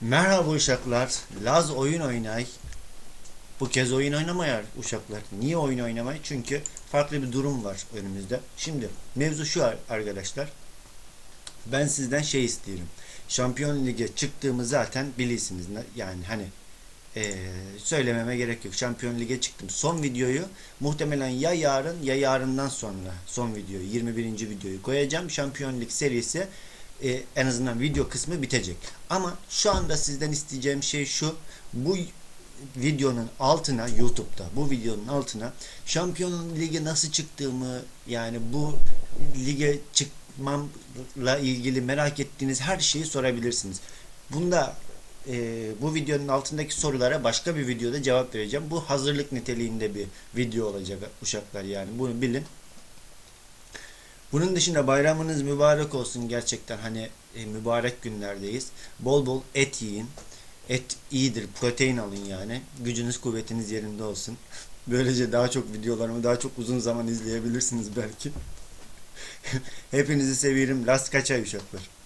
Merhaba uşaklar. Laz oyun oynay. Bu kez oyun oynamaya uşaklar. Niye oyun oynamay? Çünkü farklı bir durum var önümüzde. Şimdi mevzu şu ar- arkadaşlar. Ben sizden şey istiyorum. Şampiyon Lig'e çıktığımı zaten bilirsiniz. Yani hani eee, söylememe gerek yok. Şampiyon Lig'e çıktım. Son videoyu muhtemelen ya yarın ya yarından sonra son videoyu 21. videoyu koyacağım. Şampiyon Lig serisi e, en azından video kısmı bitecek. Ama şu anda sizden isteyeceğim şey şu. Bu videonun altına YouTube'da bu videonun altına Şampiyon Ligi nasıl çıktığımı yani bu lige çıkmamla ilgili merak ettiğiniz her şeyi sorabilirsiniz. Bunda e, bu videonun altındaki sorulara başka bir videoda cevap vereceğim. Bu hazırlık niteliğinde bir video olacak uşaklar yani bunu bilin. Bunun dışında bayramınız mübarek olsun gerçekten hani e, mübarek günlerdeyiz. Bol bol et yiyin. Et iyidir, protein alın yani. Gücünüz kuvvetiniz yerinde olsun. Böylece daha çok videolarımı daha çok uzun zaman izleyebilirsiniz belki. Hepinizi seviyorum. Last kaçay uşaklar.